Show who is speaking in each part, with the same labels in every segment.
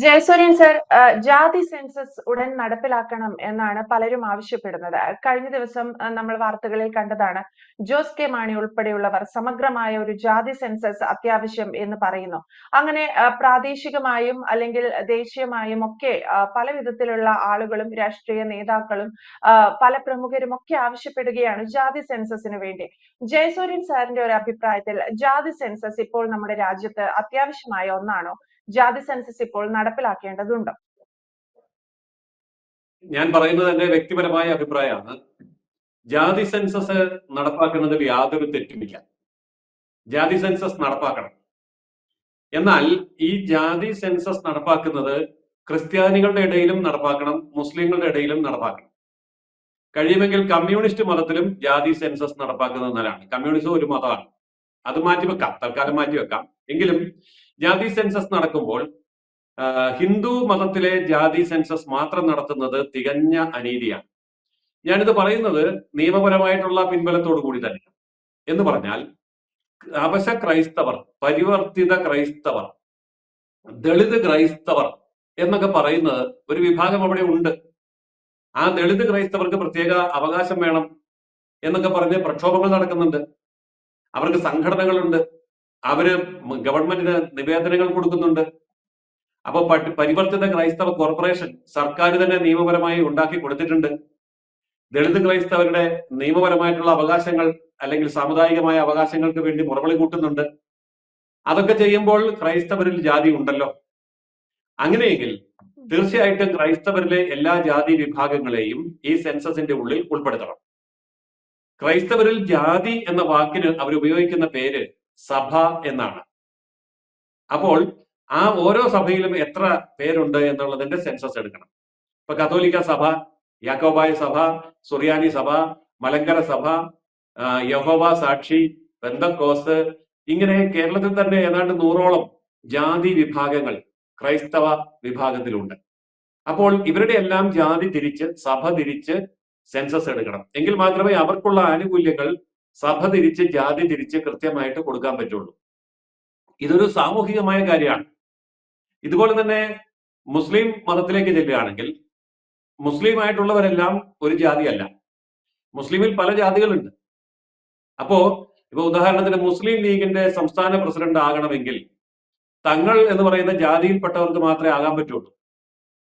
Speaker 1: Jayasuryan sir ജാതി census ഉടൻ നടപ്പിലാക്കണം എന്നാണ് പലരും ആവശ്യപ്പെടുന്നത്. കഴിഞ്ഞ ദിവസം നമ്മൾ വാർത്തകളിൽ കണ്ടതാണ് ജോസ് കെ മാണി ഉൾപ്പെടെയുള്ളവർ സമഗ്രമായ ഒരു ജാതി സെൻസസ് അത്യാവശ്യം എന്ന് പറയുന്നു. അങ്ങനെ പ്രാദേശികമായും അല്ലെങ്കിൽ ദേശീയമായും ഒക്കെ പല വിധത്തിലുള്ള ആളുകളും രാഷ്ട്രീയ നേതാക്കളും പല പ്രമുഖരും ഒക്കെ ആവശ്യപ്പെടുകയാണ് ജാതി സെൻസസിന് വേണ്ടി. ജയസൂര്യൻ സാറിന്റെ ഒരു അഭിപ്രായത്തിൽ ജാതി സെൻസസ് ഇപ്പോൾ നമ്മുടെ രാജ്യത്ത് അത്യാവശ്യമായ ഒന്നാണോ? ജാതി സെൻസസ് ഇപ്പോൾ നടപ്പിലാക്കേണ്ടതുണ്ട്.
Speaker 2: ഞാൻ പറയുന്നത് എന്റെ വ്യക്തിപരമായ അഭിപ്രായമാണ്. ജാതി സെൻസസ് നടപ്പാക്കുന്നതിൽ യാതൊരു തെറ്റുമില്ല. ജാതി സെൻസസ് നടപ്പാക്കണം. എന്നാൽ ഈ ജാതി സെൻസസ് നടപ്പാക്കുന്നത് ക്രിസ്ത്യാനികളുടെ ഇടയിലും നടപ്പാക്കണം മുസ്ലിങ്ങളുടെ ഇടയിലും നടപ്പാക്കണം. കഴിയുമെങ്കിൽ കമ്മ്യൂണിസ്റ്റ് മതത്തിലും ജാതി സെൻസസ് നടപ്പാക്കുന്നത് നല്ലതാണ്. കമ്മ്യൂണിസം ഒരു മതമാണ്. അത് മാറ്റിവെക്കാം. തൽക്കാലം മാറ്റിവെക്കാം. എങ്കിലും ജാതി സെൻസസ് നടക്കുമ്പോൾ ഹിന്ദു മതത്തിലെ ജാതി സെൻസസ് മാത്രം നടത്തുന്നത് തികഞ്ഞ അനീതിയാണ്. ഞാനിത് പറയുന്നത് നിയമപരമായിട്ടുള്ള പിൻബലത്തോടു കൂടി തന്നെ എന്ന് പറഞ്ഞാൽ അവശ ക്രൈസ്തവർ പരിവർത്തിത ക്രൈസ്തവർ ദളിത് ക്രൈസ്തവർ എന്നൊക്കെ പറയുന്നത് ഒരു വിഭാഗം അവിടെ ഉണ്ട്. ആ ദളിത് ക്രൈസ്തവർക്ക് പ്രത്യേക അവകാശം വേണം എന്നൊക്കെ പറഞ്ഞ് പ്രക്ഷോഭങ്ങൾ നടക്കുന്നുണ്ട്. അവർക്ക് സംഘടനകളുണ്ട്. അവർ ഗവൺമെന്റിന് നിവേദനങ്ങൾ കൊടുക്കുന്നുണ്ട്. അപ്പൊ പരിവർത്തിത ക്രൈസ്തവ കോർപ്പറേഷൻ സർക്കാർ തന്നെ നിയമപരമായി ഉണ്ടാക്കി കൊടുത്തിട്ടുണ്ട്. ദളിത് ക്രൈസ്തവരുടെ നിയമപരമായിട്ടുള്ള അവകാശങ്ങൾ അല്ലെങ്കിൽ സാമുദായികമായ അവകാശങ്ങൾക്ക് വേണ്ടി മുറവിളി കൂട്ടുന്നുണ്ട്. അതൊക്കെ ചെയ്യുമ്പോൾ ക്രൈസ്തവരിൽ ജാതി ഉണ്ടല്ലോ. അങ്ങനെയെങ്കിൽ തീർച്ചയായിട്ടും ക്രൈസ്തവരിലെ എല്ലാ ജാതി വിഭാഗങ്ങളെയും ഈ സെൻസസിന്റെ ഉള്ളിൽ ഉൾപ്പെടുത്തണം. ക്രൈസ്തവരിൽ ജാതി എന്ന വാക്കിന് അവർ ഉപയോഗിക്കുന്ന പേര് സഭ എന്നാണ്. അപ്പോൾ ആ ഓരോ സഭയിലും എത്ര പേരുണ്ട് എന്നുള്ളതിന്റെ സെൻസസ് എടുക്കണം. ഇപ്പൊ കത്തോലിക്ക സഭ യാക്കോബായ സഭ സുറിയാനി സഭ മലങ്കര സഭ യഹോവ സാക്ഷി ബന്ധക്കോസ് ഇങ്ങനെ കേരളത്തിൽ തന്നെ ഏതാണ്ട് നൂറോളം ജാതി വിഭാഗങ്ങൾ ക്രൈസ്തവ വിഭാഗത്തിലുണ്ട്. അപ്പോൾ ഇവരുടെ എല്ലാം ജാതി തിരിച്ച് സഭ തിരിച്ച് സെൻസസ് എടുക്കണം. എങ്കിൽ മാത്രമേ അവർക്കുള്ള ആനുകൂല്യങ്ങൾ സഭ തിരിച്ച് ജാതി തിരിച്ച് കൃത്യമായിട്ട് കൊടുക്കാൻ പറ്റുള്ളൂ. ഇതൊരു സാമൂഹികമായ കാര്യമാണ്. ഇതുപോലെ തന്നെ മുസ്ലിം മതത്തിലേക്ക് ചെല്ലുകയാണെങ്കിൽ മുസ്ലിം ആയിട്ടുള്ളവരെല്ലാം ഒരു ജാതിയല്ല. മുസ്ലിമിൽ പല ജാതികളുണ്ട്. അപ്പോ ഇപ്പൊ ഉദാഹരണത്തിന് മുസ്ലിം ലീഗിന്റെ സംസ്ഥാന പ്രസിഡന്റ് ആകണമെങ്കിൽ തങ്ങൾ എന്ന് പറയുന്ന ജാതിയിൽപ്പെട്ടവർക്ക് മാത്രമേ ആകാൻ പറ്റുള്ളൂ.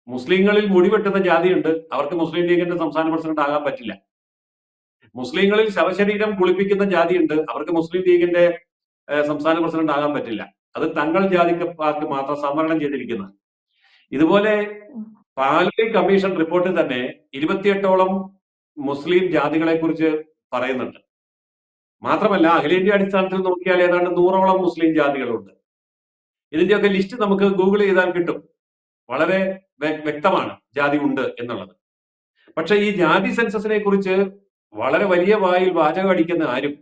Speaker 2: മുസ്ലിങ്ങളിൽ മുടിവെട്ടുന്ന ജാതിയുണ്ട്. അവർക്ക് മുസ്ലിം ലീഗിന്റെ സംസ്ഥാന പ്രസിഡന്റ് ആകാൻ പറ്റില്ല. മുസ്ലിങ്ങളിൽ ശവശരീരം കുളിപ്പിക്കുന്ന ജാതിയുണ്ട്. അവർക്ക് മുസ്ലിം ലീഗിന്റെ സംസ്ഥാന പ്രസിഡന്റ് ആകാൻ പറ്റില്ല. അത് തങ്ങൾ ജാതിക്കാർക്ക് മാത്രം സംവരണം ചെയ്തിരിക്കുന്ന ഇതുപോലെ പാലി കമ്മീഷൻ റിപ്പോർട്ടിൽ തന്നെ ഇരുപത്തിയെട്ടോളം മുസ്ലിം ജാതികളെ കുറിച്ച് പറയുന്നുണ്ട്. മാത്രമല്ല അഖിലേന്ത്യ അടിസ്ഥാനത്തിൽ നോക്കിയാൽ ഏതാണ്ട് നൂറോളം മുസ്ലിം ജാതികളുണ്ട്. ഇതിന്റെയൊക്കെ ലിസ്റ്റ് നമുക്ക് ഗൂഗിൾ ചെയ്താൽ കിട്ടും. വളരെ വ്യക്തമാണ് ജാതി ഉണ്ട് എന്നുള്ളത്. പക്ഷെ ഈ ജാതി സെൻസസിനെ കുറിച്ച് വളരെ വലിയ വായിൽ വാചകം അടിക്കുന്ന ആരും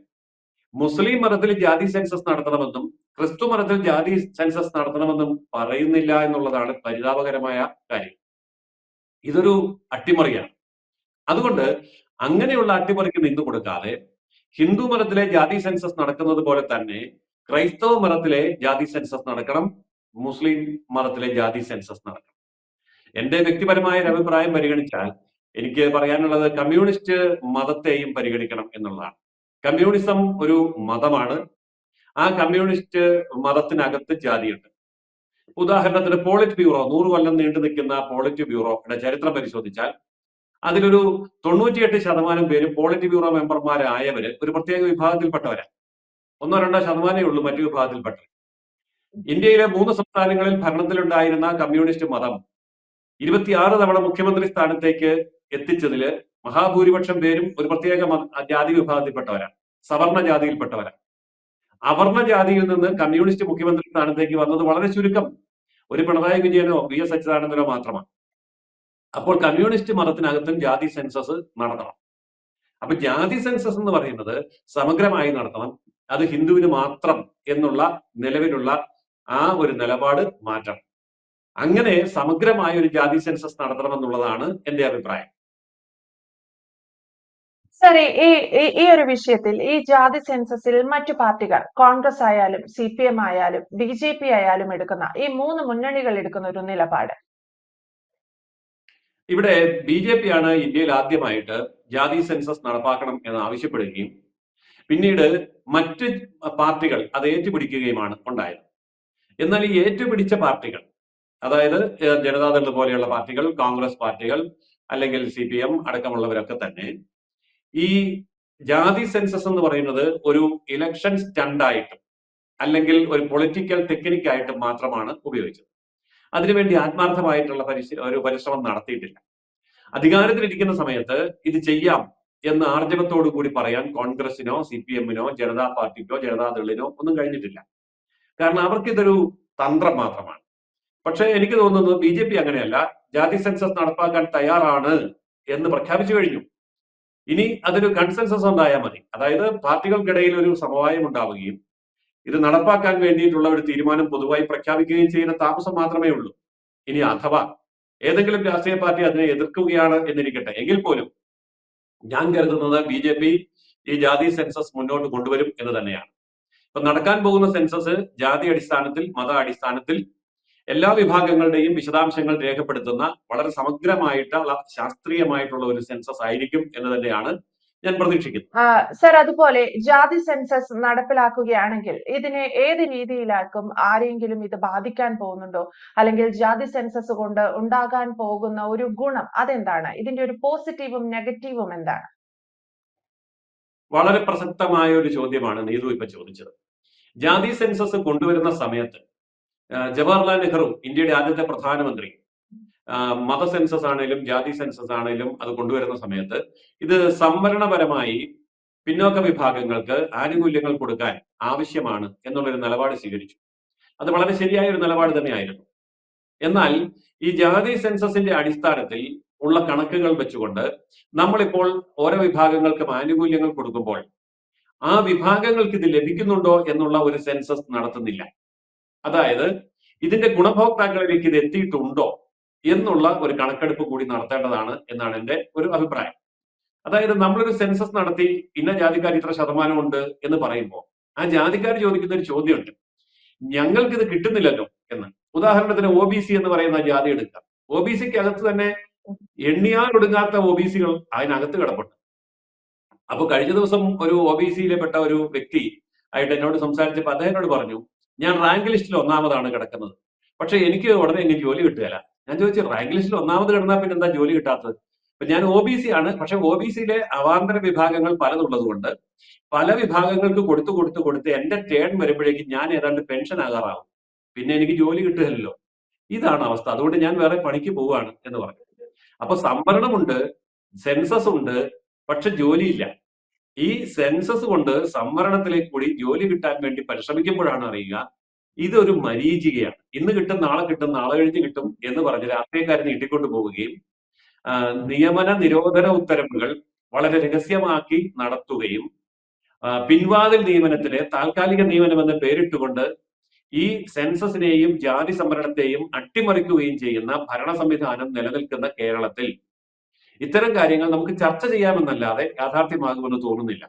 Speaker 2: മുസ്ലിം മതത്തിൽ ജാതി സെൻസസ് നടത്തണമെന്നും ക്രിസ്തു മതത്തിൽ ജാതി സെൻസസ് നടത്തണമെന്നും പറയുന്നില്ല എന്നുള്ളതാണ് പരിതാപകരമായ കാര്യം. ഇതൊരു അട്ടിമറിയാണ്. അതുകൊണ്ട് അങ്ങനെയുള്ള അട്ടിമറിക്ക് നിന്നു കൊടുക്കാതെ ഹിന്ദു മതത്തിലെ ജാതി സെൻസസ് നടക്കുന്നത് പോലെ തന്നെ ക്രൈസ്തവ മതത്തിലെ ജാതി സെൻസസ് നടക്കണം മുസ്ലിം മതത്തിലെ ജാതി സെൻസസ് നടക്കണം. എന്റെ വ്യക്തിപരമായ ഒരു അഭിപ്രായം പരിഗണിച്ചാൽ എനിക്ക് പറയാനുള്ളത് കമ്മ്യൂണിസ്റ്റ് മതത്തെയും പരിഗണിക്കണം എന്നുള്ളതാണ്. കമ്മ്യൂണിസം ഒരു മതമാണ്. ആ കമ്മ്യൂണിസ്റ്റ് മതത്തിനകത്ത് ജാതിയുണ്ട്. ഉദാഹരണത്തിന് പോളിറ്റ് ബ്യൂറോ നൂറ് കൊല്ലം നീണ്ടു നിൽക്കുന്ന പോളിറ്റ് ബ്യൂറോയുടെ ചരിത്രം പരിശോധിച്ചാൽ അതിലൊരു തൊണ്ണൂറ്റിയെട്ട് ശതമാനം പേര് പോളിറ്റ് ബ്യൂറോ മെമ്പർമാരായവര് ഒരു പ്രത്യേക വിഭാഗത്തിൽപ്പെട്ടവരാണ് ഒന്നോ രണ്ടോ ശതമാനമേ ഉള്ളൂ മറ്റു വിഭാഗത്തിൽപ്പെട്ടവർ ഇന്ത്യയിലെ മൂന്ന് സംസ്ഥാനങ്ങളിൽ ഭരണത്തിലുണ്ടായിരുന്ന കമ്മ്യൂണിസ്റ്റ് മതം ഇരുപത്തിയാറ് തവണ മുഖ്യമന്ത്രി സ്ഥാനത്തേക്ക് എത്തിച്ചതിൽ മഹാഭൂരിപക്ഷം പേരും ഒരു പ്രത്യേക ജാതി വിഭാഗത്തിൽപ്പെട്ടവരാണ്. സവർണ ജാതിയിൽപ്പെട്ടവരാണ് അവർണ ജാതിയിൽ നിന്ന് കമ്മ്യൂണിസ്റ്റ് മുഖ്യമന്ത്രി സ്ഥാനത്തേക്ക് വന്നത് വളരെ ചുരുക്കം. ഒരു പിണറായി വിജയനോ വി എസ് അച്യുതാനന്ദനോ മാത്രമാണ്. അപ്പോൾ കമ്മ്യൂണിസ്റ്റ് മതത്തിനകത്തും ജാതി സെൻസസ് നടത്തണം. അപ്പൊ ജാതി സെൻസസ് എന്ന് പറയുന്നത് സമഗ്രമായി നടത്തണം. അത് ഹിന്ദുവിന് മാത്രം എന്നുള്ള നിലവിലുള്ള ആ ഒരു നിലപാട് മാറ്റണം. അങ്ങനെ സമഗ്രമായ ഒരു ജാതി സെൻസസ് നടത്തണമെന്നുള്ളതാണ് എന്റെ അഭിപ്രായം.
Speaker 1: സാറേ ഈ ഈ- ഒരു വിഷയത്തിൽ ഈ ജാതി സെൻസസിൽ മറ്റു പാർട്ടികൾ കോൺഗ്രസ് ആയാലും സി പി എം ആയാലും ബി ജെ പി ആയാലും എടുക്കുന്ന ഈ മൂന്ന് മുന്നണികൾ എടുക്കുന്ന ഒരു നിലപാട്.
Speaker 2: ഇവിടെ ബി ജെ പി ആണ് ഇന്ത്യയിൽ ആദ്യമായിട്ട് ജാതി സെൻസസ് നടപ്പാക്കണം എന്ന് ആവശ്യപ്പെടുകയും പിന്നീട് മറ്റ് പാർട്ടികൾ അത് ഏറ്റുപിടിക്കുകയുമാണ് ഉണ്ടായത്. എന്നാൽ ഈ ഏറ്റുപിടിച്ച പാർട്ടികൾ അതായത് ജനതാദൾ പോലെയുള്ള പാർട്ടികൾ കോൺഗ്രസ് പാർട്ടികൾ അല്ലെങ്കിൽ സി പി എം അടക്കമുള്ളവരൊക്കെ തന്നെ ഈ ജാതി സെൻസസ് എന്ന് പറയുന്നത് ഒരു ഇലക്ഷൻ സ്റ്റണ്ടായിട്ടും അല്ലെങ്കിൽ ഒരു പൊളിറ്റിക്കൽ ടെക്നിക്കായിട്ടും മാത്രമാണ് ഉപയോഗിച്ചത്. അതിനുവേണ്ടി ആത്മാർത്ഥമായിട്ടുള്ള പരിശ ഒരു പരിശ്രമം നടത്തിയിട്ടില്ല. അധികാരത്തിലിരിക്കുന്ന സമയത്ത് ഇത് ചെയ്യാം എന്ന് ആർജവത്തോടു കൂടി പറയാൻ കോൺഗ്രസിനോ സി പി എമ്മിനോ ജനതാ പാർട്ടിക്കോ ജനതാദളിനോ ഒന്നും കഴിഞ്ഞിട്ടില്ല. കാരണം അവർക്ക് ഇതൊരു തന്ത്രം മാത്രമാണ്. പക്ഷേ എനിക്ക് തോന്നുന്നത് ബി ജെ പി അങ്ങനെയല്ല. ജാതി സെൻസസ് നടപ്പാക്കാൻ തയ്യാറാണ് എന്ന് പ്രഖ്യാപിച്ചു കഴിഞ്ഞു. ഇനി അതൊരു കൺസെൻസസ് ഉണ്ടായാൽ മതി. അതായത് പാർട്ടികൾക്കിടയിൽ ഒരു സമവായം ഉണ്ടാവുകയും ഇത് നടപ്പാക്കാൻ വേണ്ടിയിട്ടുള്ള ഒരു തീരുമാനം പൊതുവായി പ്രഖ്യാപിക്കുകയും ചെയ്യുന്ന താമസം മാത്രമേ ഉള്ളൂ. ഇനി അഥവാ ഏതെങ്കിലും രാഷ്ട്രീയ പാർട്ടി അതിനെ എതിർക്കുകയാണ് എന്നിരിക്കട്ടെ. എങ്കിൽ പോലും ഞാൻ കരുതുന്നത് ബി ജെ പി ഈ ജാതി സെൻസസ് മുന്നോട്ട് കൊണ്ടുവരും എന്ന് തന്നെയാണ്. ഇപ്പൊ നടക്കാൻ പോകുന്ന സെൻസസ് ജാതി അടിസ്ഥാനത്തിൽ മത അടിസ്ഥാനത്തിൽ എല്ലാ വിഭാഗങ്ങളുടെയും വിശദാംശങ്ങൾ രേഖപ്പെടുത്തുന്ന വളരെ സമഗ്രമായിട്ടുള്ള ശാസ്ത്രീയമായിട്ടുള്ള ഒരു സെൻസസ് ആയിരിക്കും എന്ന് തന്നെയാണ് ഞാൻ പ്രതീക്ഷിക്കുന്നത്.
Speaker 1: സർ അതുപോലെ ജാതി സെൻസസ് നടപ്പിലാക്കുകയാണെങ്കിൽ ഇതിനെ ഏത് രീതിയിലാക്കും? ആരെങ്കിലും ഇത് ബാധിക്കാൻ പോകുന്നുണ്ടോ? അല്ലെങ്കിൽ ജാതി സെൻസസ് കൊണ്ട് ഉണ്ടാകാൻ പോകുന്ന ഒരു ഗുണം അതെന്താണ്? ഇതിന്റെ ഒരു പോസിറ്റീവും നെഗറ്റീവും എന്താണ്?
Speaker 2: വളരെ പ്രസക്തമായ ഒരു ചോദ്യമാണ് നീതു ഇപ്പൊ ചോദിച്ചത്. ജാതി സെൻസസ് കൊണ്ടുവരുന്ന സമയത്ത് ജവഹർലാൽ നെഹ്റു ഇന്ത്യയുടെ ആദ്യത്തെ പ്രധാനമന്ത്രി. മത സെൻസസ് ആണെങ്കിലും ജാതി സെൻസസ് ആണെങ്കിലും അത് കൊണ്ടുവരുന്ന സമയത്ത് ഇത് സംവരണപരമായി പിന്നോക്ക വിഭാഗങ്ങൾക്ക് ആനുകൂല്യങ്ങൾ കൊടുക്കാൻ ആവശ്യമാണ് എന്നുള്ളൊരു നിലപാട് സ്വീകരിച്ചു. അത് വളരെ ശരിയായ ഒരു നിലപാട് തന്നെയായിരുന്നു. എന്നാൽ ഈ ജാതി സെൻസസിന്റെ അടിസ്ഥാനത്തിൽ ഉള്ള കണക്കുകൾ വെച്ചുകൊണ്ട് നമ്മളിപ്പോൾ ഓരോ വിഭാഗങ്ങൾക്കും ആനുകൂല്യങ്ങൾ കൊടുക്കുമ്പോൾ ആ വിഭാഗങ്ങൾക്ക് ഇത് ലഭിക്കുന്നുണ്ടോ എന്നുള്ള ഒരു സെൻസസ് നടത്തുന്നില്ല. അതായത് ഇതിന്റെ ഗുണഭോക്താക്കളിലേക്ക് ഇത് എത്തിയിട്ടുണ്ടോ എന്നുള്ള ഒരു കണക്കെടുപ്പ് കൂടി നടത്തേണ്ടതാണ് എന്നാണ് എന്റെ ഒരു അഭിപ്രായം. അതായത് നമ്മളൊരു സെൻസസ് നടത്തി ഇന്ന ജാതിക്കാർ ഇത്ര ശതമാനമുണ്ട് എന്ന് പറയുമ്പോൾ ആ ജാതിക്കാർ ചോദിക്കുന്ന ഒരു ചോദ്യമുണ്ട്. ഞങ്ങൾക്ക് ഇത് കിട്ടുന്നില്ലല്ലോ എന്ന്. ഉദാഹരണത്തിന് ഒ ബി സി എന്ന് പറയുന്ന ജാതി എടുക്കുക. ഒ ബി സിക്ക് അകത്ത് തന്നെ എണ്ണിയാൽ ഒടുങ്ങാത്ത ഒ ബി സികൾ അതിനകത്ത് കിടപ്പുണ്ട്. അപ്പൊ കഴിഞ്ഞ ദിവസം ഒരു ഒ ബി സിയിലെ പെട്ട ഒരു വ്യക്തി ആയിട്ട് എന്നോട് സംസാരിച്ചപ്പോൾ അദ്ദേഹം പറഞ്ഞു ഞാൻ റാങ്ക് ലിസ്റ്റിൽ ഒന്നാമതാണ് കിടക്കുന്നത്. പക്ഷെ എനിക്ക് ഉടനെ എങ്ങനെ ജോലി കിട്ടുകയില്ല. ഞാൻ ചോദിച്ചു റാങ്ക് ലിസ്റ്റിൽ ഒന്നാമത് കിടന്നാൽ പിന്നെ എന്താ ജോലി കിട്ടാത്തത്? അപ്പൊ ഞാൻ ഒ ബി സി ആണ്. പക്ഷെ ഒ ബി സിയിലെ അവാന്തര വിഭാഗങ്ങൾ പലതുള്ളത് കൊണ്ട് പല വിഭാഗങ്ങൾക്ക് കൊടുത്തു കൊടുത്തു കൊടുത്ത് എന്റെ ടേൺ വരുമ്പോഴേക്കും ഞാൻ ഏതാണ്ട് പെൻഷൻ ആകാറാവും. പിന്നെ എനിക്ക് ജോലി കിട്ടുകയല്ലോ ഇതാണ് അവസ്ഥ. അതുകൊണ്ട് ഞാൻ വേറെ പണിക്ക് പോവുകയാണ് എന്ന് പറഞ്ഞു. അപ്പൊ സംവരണമുണ്ട് സെൻസസ് ഉണ്ട് പക്ഷെ ജോലിയില്ല. ഈ സെൻസസ് കൊണ്ട് സംവരണത്തിലേക്ക് കൂടി ജോലി കിട്ടാൻ വേണ്ടി പരിശ്രമിക്കുമ്പോഴാണ് അറിയുക ഇതൊരു മരീചികയാണ്. ഇന്ന് കിട്ടും നാളെ കിട്ടും നാളെ കഴിഞ്ഞ് കിട്ടും എന്ന് പറഞ്ഞ് രാഷ്ട്രീയക്കാരെ നീട്ടിക്കൊണ്ടു പോവുകയും നിയമന നിരോധന ഉത്തരവുകൾ വളരെ രഹസ്യമാക്കി നടത്തുകയും പിൻവാതിൽ നിയമനത്തിന് താൽക്കാലിക നിയമനം എന്ന് പേരിട്ടുകൊണ്ട് ഈ സെൻസസിനെയും ജാതി സംവരണത്തെയും അട്ടിമറിക്കുകയും ചെയ്യുന്ന ഭരണ സംവിധാനം നിലനിൽക്കുന്ന കേരളത്തിൽ. ഇത്തരം കാര്യങ്ങൾ നമുക്ക് ചർച്ച ചെയ്യാമെന്നല്ലാതെ യാഥാർത്ഥ്യമാകുമെന്ന് തോന്നുന്നില്ല.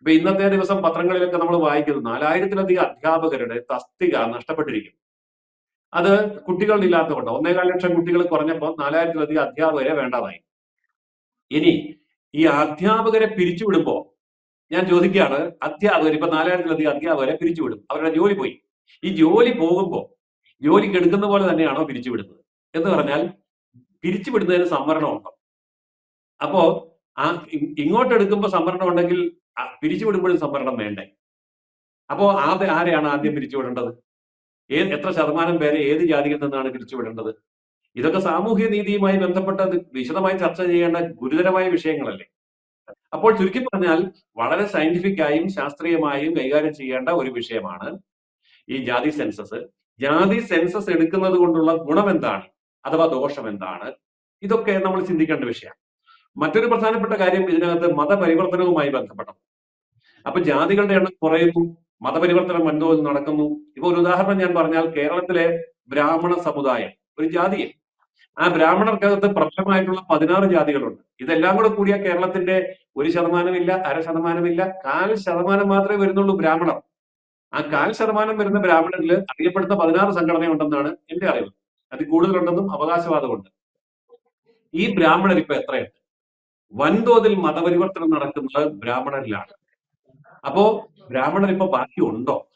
Speaker 2: ഇപ്പൊ ഇന്നത്തെ ദിവസം പത്രങ്ങളിലൊക്കെ നമ്മൾ വായിക്കുന്നത് നാലായിരത്തിലധികം അധ്യാപകരുടെ തസ്തിക നഷ്ടപ്പെട്ടിരിക്കുന്നു. അത് കുട്ടികളില്ലാത്തതുകൊണ്ട് ഒന്നേകാൽ ലക്ഷം കുട്ടികൾ കുറഞ്ഞപ്പോൾ നാലായിരത്തിലധികം അധ്യാപകരെ വേണ്ടതായി. ഇനി ഈ അധ്യാപകരെ പിരിച്ചുവിടുമ്പോ ഞാൻ ചോദിക്കുകയാണ് അധ്യാപകർ ഇപ്പൊ നാലായിരത്തിലധികം അധ്യാപകരെ പിരിച്ചുവിടും. അവരുടെ ജോലി പോയി. ഈ ജോലി പോകുമ്പോൾ ജോലിക്ക് എടുക്കുന്ന പോലെ തന്നെയാണോ പിരിച്ചുവിടുന്നത്? എന്ന് പറഞ്ഞാൽ പിരിച്ചുവിടുന്നതിന് സംവരണം ഉണ്ടോ അപ്പോ ആ ഇങ്ങോട്ട് എടുക്കുമ്പോൾ സംവരണം ഉണ്ടെങ്കിൽ ആ പിരിച്ചുവിടുമ്പോഴും സംവരണം വേണ്ടേ? അപ്പോ ആദ്യം ആരെയാണ് ആദ്യം പിരിച്ചുവിടേണ്ടത്? ഏത് എത്ര ശതമാനം പേരെ ഏത് ജാതിയിൽ നിന്നാണ് പിരിച്ചുവിടേണ്ടത്? ഇതൊക്കെ സാമൂഹ്യ നീതിയുമായി ബന്ധപ്പെട്ട വിശദമായി ചർച്ച ചെയ്യേണ്ട ഗുരുതരമായ വിഷയങ്ങളല്ലേ? അപ്പോൾ ചുരുക്കി പറഞ്ഞാൽ വളരെ സയന്റിഫിക് ആയും ശാസ്ത്രീയമായും കൈകാര്യം ചെയ്യേണ്ട ഒരു വിഷയമാണ് ഈ ജാതി സെൻസസ്. ജാതി സെൻസസ് എടുക്കുന്നത് കൊണ്ടുള്ള ഗുണം എന്താണ്? അഥവാ ദോഷം എന്താണ്? ഇതൊക്കെ നമ്മൾ ചിന്തിക്കേണ്ട വിഷയം മറ്റൊരു പ്രധാനപ്പെട്ട കാര്യം ഇതിനകത്ത് മതപരിവർത്തനവുമായി ബന്ധപ്പെട്ടത് അപ്പൊ ജാതികളുടെ എണ്ണം കുറയുന്നു മതപരിവർത്തനം വൻതോതിൽ നടക്കുന്നു. ഇപ്പൊ ഒരു ഉദാഹരണം ഞാൻ പറഞ്ഞാൽ കേരളത്തിലെ ബ്രാഹ്മണ സമുദായം ഒരു ജാതിയെ ആ ബ്രാഹ്മണർക്കകത്ത് പ്രബലമായിട്ടുള്ള പതിനാറ് ജാതികളുണ്ട്. ഇതെല്ലാം കൂടെ കൂടിയ കേരളത്തിന്റെ ഒരു ശതമാനമില്ല അര ശതമാനമില്ല കാൽ ശതമാനം മാത്രമേ വരുന്നുള്ളൂ ബ്രാഹ്മണർ. ആ കാൽ ശതമാനം വരുന്ന ബ്രാഹ്മണരിൽ അറിയപ്പെടുന്ന പതിനാറ് സംഘടനയുണ്ടെന്നാണ് എന്റെ അറിവ്. അത് കൂടുതലുണ്ടെന്നും അവകാശവാദമുണ്ട്. ഈ ബ്രാഹ്മണർ ഇപ്പൊ എത്രയുണ്ട്? വൻതോതിൽ മതപരിവർത്തനം നടക്കുന്നത് ബ്രാഹ്മണരിലാണ്. അപ്പോ ബ്രാഹ്മണർ ഇപ്പൊ ബാക്കി ഉണ്ടോ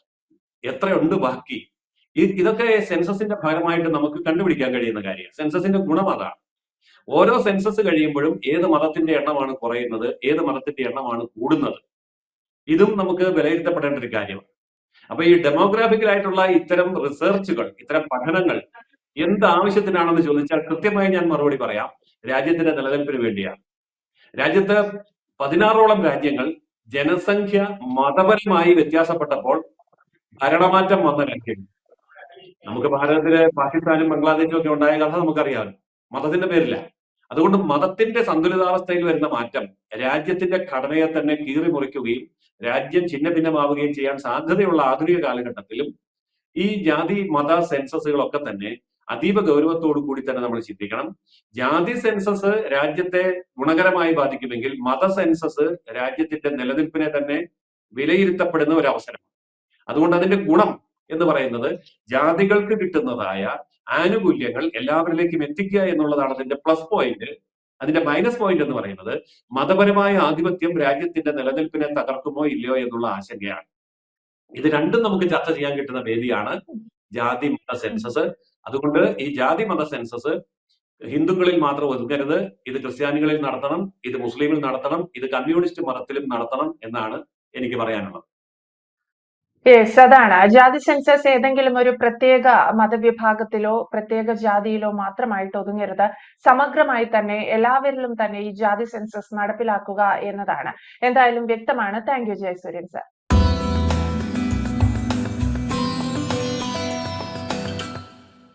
Speaker 2: എത്രയുണ്ട് ബാക്കി? ഇതൊക്കെ സെൻസസിന്റെ ഭാഗമായിട്ട് നമുക്ക് കണ്ടുപിടിക്കാൻ കഴിയുന്ന കാര്യം. സെൻസസിന്റെ ഗുണം അതാണ്. ഓരോ സെൻസസ് കഴിയുമ്പോഴും ഏത് മതത്തിന്റെ എണ്ണമാണ് കുറയുന്നത് ഏത് മതത്തിന്റെ എണ്ണമാണ് കൂടുന്നത്? ഇതും നമുക്ക് വിലയിരുത്തപ്പെടേണ്ട ഒരു കാര്യമാണ് അപ്പൊ ഈ ഡെമോഗ്രാഫിക്കലായിട്ടുള്ള ഇത്തരം റിസർച്ചുകൾ ഇത്തരം പഠനങ്ങൾ എന്ത് ആവശ്യത്തിനാണെന്ന് ചോദിച്ചാൽ കൃത്യമായി ഞാൻ മറുപടി പറയാം. രാജ്യത്തിന്റെ നിലനിൽപ്പിന് വേണ്ടിയാണ്. രാജ്യത്ത് പതിനാറോളം രാജ്യങ്ങൾ ജനസംഖ്യ മതപരമായി വ്യത്യാസപ്പെട്ടപ്പോൾ ഭരണമാറ്റം വന്ന രാജ്യങ്ങൾ നമുക്ക് ഭാരതത്തിലെ പാകിസ്ഥാനും ബംഗ്ലാദേശും ഒക്കെ ഉണ്ടായ കഥ നമുക്കറിയാമല്ലോ മതത്തിന്റെ പേരില്ല അതുകൊണ്ട് മതത്തിന്റെ സന്തുലിതാവസ്ഥയിൽ വരുന്ന മാറ്റം രാജ്യത്തിന്റെ ഘടനയെ തന്നെ കീറി മുറിക്കുകയും രാജ്യം ഛിന്ന ഭിന്നമാവുകയും ചെയ്യാൻ സാധ്യതയുള്ള ആധുനിക കാലഘട്ടത്തിലും ഈ ജാതി മത സെൻസസുകളൊക്കെ തന്നെ അതീവ ഗൗരവത്തോടു കൂടി തന്നെ നമ്മൾ ചിന്തിക്കണം. ജാതി സെൻസസ് രാജ്യത്തെ ഗുണകരമായി ബാധിക്കുമെങ്കിൽ മത സെൻസസ് രാജ്യത്തിന്റെ നിലനിൽപ്പിനെ തന്നെ വിലയിരുത്തപ്പെടുന്ന ഒരു അവസരമാണ് അതുകൊണ്ട് അതിന്റെ ഗുണം എന്ന് പറയുന്നത് ജാതികൾക്ക് കിട്ടുന്നതായ ആനുകൂല്യങ്ങൾ എല്ലാവരിലേക്കും എത്തിക്കുക എന്നുള്ളതാണ് അതിന്റെ പ്ലസ് പോയിന്റ് അതിന്റെ മൈനസ് പോയിന്റ് എന്ന് പറയുന്നത് മതപരമായ ആധിപത്യം രാജ്യത്തിന്റെ നിലനിൽപ്പിനെ തകർക്കുമോ ഇല്ലയോ എന്നുള്ള ആശങ്കയാണ്. ഇത് രണ്ടും നമുക്ക് ചർച്ച ചെയ്യാൻ കിട്ടുന്ന വേദിയാണ് ജാതി മത സെൻസസ്. അതുകൊണ്ട് ഈ ജാതി മത സെൻസസ് ഹിന്ദുക്കളിൽ മാത്രം ഒതുങ്ങരുത് ഇത് ക്രിസ്ത്യാനികളിൽ നടത്തണം ഇത് മുസ്ലിമിൽ നടത്തണം ഇത് കമ്മ്യൂണിസ്റ്റ് മതത്തിലും നടത്തണം എന്നാണ് എനിക്ക് പറയാനുള്ളത്.
Speaker 1: യെസ് അതാണ്. ജാതി സെൻസസ് ഏതെങ്കിലും ഒരു പ്രത്യേക മതവിഭാഗത്തിലോ പ്രത്യേക ജാതിയിലോ മാത്രമായിട്ട് ഒതുങ്ങരുത്. സമഗ്രമായി തന്നെ എല്ലാവരിലും തന്നെ ഈ ജാതി സെൻസസ് നടപ്പിലാക്കുക എന്നതാണ്. എന്തായാലും വ്യക്തമാണ്. Thank you Jayasuryan sir